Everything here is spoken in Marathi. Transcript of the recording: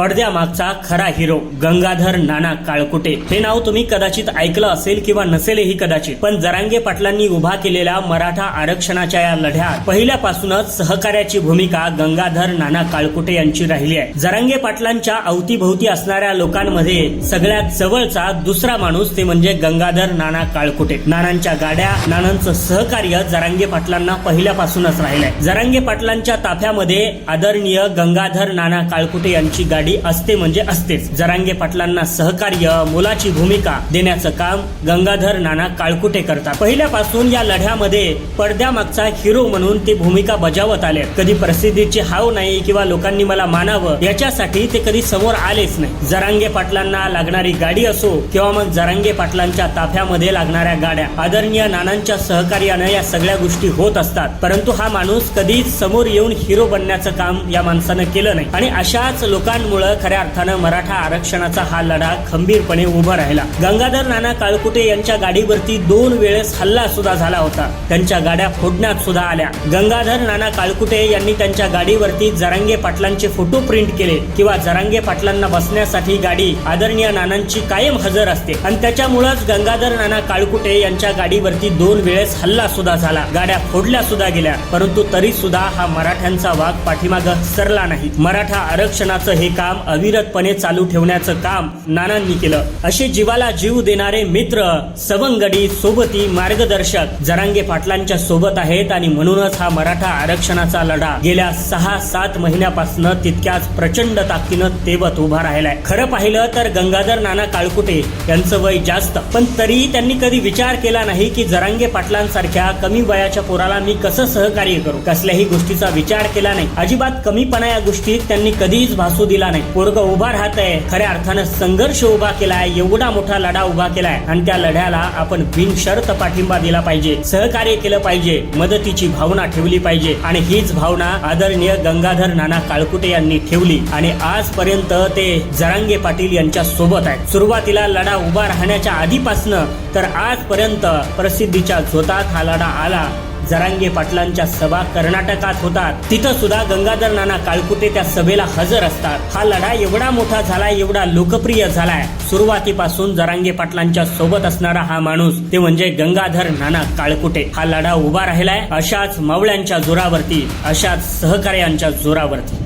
पडद्यामागचा खरा हिरो गंगाधर नाना काळकुटे. हे नाव तुम्ही कदाचित ऐकलं असेल किंवा नसेलही कदाचित. पण जरांगे पाटलांनी उभा केलेल्या मराठा आरक्षणाच्या या लढ्यात पहिल्यापासूनच सहकार्याची भूमिका गंगाधर नाना काळकुटे यांची राहिली आहे. जरांगे पाटलांच्या अवतीभोवती असणाऱ्या लोकांमध्ये सगळ्यात जवळचा दुसरा माणूस ते म्हणजे गंगाधर नाना काळकुटे. नानांच्या गाड्या नानांचं सहकार्य जरांगे पाटलांना पहिल्यापासूनच राहिलंय. जरांगे पाटलांच्या ताफ्यामध्ये आदरणीय गंगाधर नाना काळकुटे यांची गाडी असते म्हणजे असतेच. जरांगे पाटलांना सहकार्य मुलाची भूमिका देण्याचं काम गंगाधर नाना काळकुटे करतात. पहिल्यापासून या लढ्यामध्ये पडद्यामागचा हिरो म्हणून ते भूमिका बजावत आले कधी प्रसिद्धीची हाव नाही किंवा लोकांनी मला मानावं याच्यासाठी ते कधी समोर आलेच नाही. जरांगे पाटलांना लागणारी गाडी असो किंवा मग जरांगे पाटलांच्या ताफ्यामध्ये लागणाऱ्या गाड्या आदरणीय नानांच्या सहकार्यानं या सगळ्या गोष्टी होत असतात. परंतु हा माणूस कधीच समोर येऊन हिरो बनण्याचं काम या माणसानं केलं नाही. आणि अशाच लोकांमुळे खऱ्या अर्थानं मराठा आरक्षणाचा हा लढा खंबीरपणे उभा राहिला. गंगाधर नाना काळकुटे यांच्या गाडीवरती दोन वेळेस हल्ला सुद्धा झाला होता. त्यांच्या गाड्या फोडण्यात सुद्धा आल्या. गंगाधर नाना काळकुटे यांनी त्यांच्या गाडीवरती जरांगे पाटलांचे फोटो प्रिंट केले किंवा जरांगे पाटलांना बसण्यासाठी गाडी आदरणीय नानांची कायम हजर असते. आणि त्याच्यामुळेच गंगाधर नाना काळकुटे यांच्या गाडीवरती दोन वेळेस हल्ला सुद्धा झाला. गाड्या फोडल्या सुद्धा गेल्या. परंतु तरी सुद्धा हा मराठ्यांचा वाघ पाठीमाग सरला नाही. मराठा आरक्षणाचं हे काम अविरतपणे चालू ठेवण्याचं काम नानांनी केलं. असे जीवाला जीव देणारे मित्र सवंगडी सोबती मार्गदर्शक जरांगे पाटलांच्या सोबत आहेत आणि म्हणूनच हा मराठा आरक्षणाचा लढा गेल्या सहा सात महिन्यापासून तितक्याच प्रचंड ताकदीनं तेवत उभा राहिलाय. खरं पाहिलं तर गंगाधर नाना काळकुटे यांचं वय जास्त. पण तरीही त्यांनी कधी विचार केला नाही की जरांगे पाटलांसारख्या कमी वयाच्या पोराला मी कसं सहकार्य करू? कसल्याही गोष्टीचा विचार केला नाही. अजिबात कमीपणा या गोष्टीत त्यांनी कधीच भासू दिला नाही. पोरग उभा राहत आहे खऱ्या अर्थानं संघर्ष उभा केलाय एवढा मोठा लढा उभा केलाय. आणि त्या लढ्याला आपण बिनशर्त पाठिंबा दिला पाहिजे. सहकार्य केलं पाहिजे. मदतीची भावना ठेवली पाहिजे. आणि हीच भावना आदरणीय गंगाधर नाना काळकुटे यांनी ठेवली. आणि आजपर्यंत ते जरांगे पाटील यांच्या सोबत आहेत. सुरुवातीला लढा उभा राहण्याच्या आधीपासनं तर आजपर्यंत प्रसिद्धीच्या झोतात हा लढा आला. जरांगे पाटलांच्या सभा कर्नाटकात होतात. तिथं सुद्धा गंगाधर नाना काळकुटे त्या सभेला हजर असतात. हा लढा एवढा मोठा झालाय एवढा लोकप्रिय झालाय. सुरुवातीपासून जरांगे पाटलांच्या सोबत असणारा हा माणूस ते म्हणजे गंगाधर नाना काळकुटे. हा लढा उभा राहिलाय अशाच मावळ्यांच्या जोरावरती अशाच सहकार्यांच्या जोरावरती.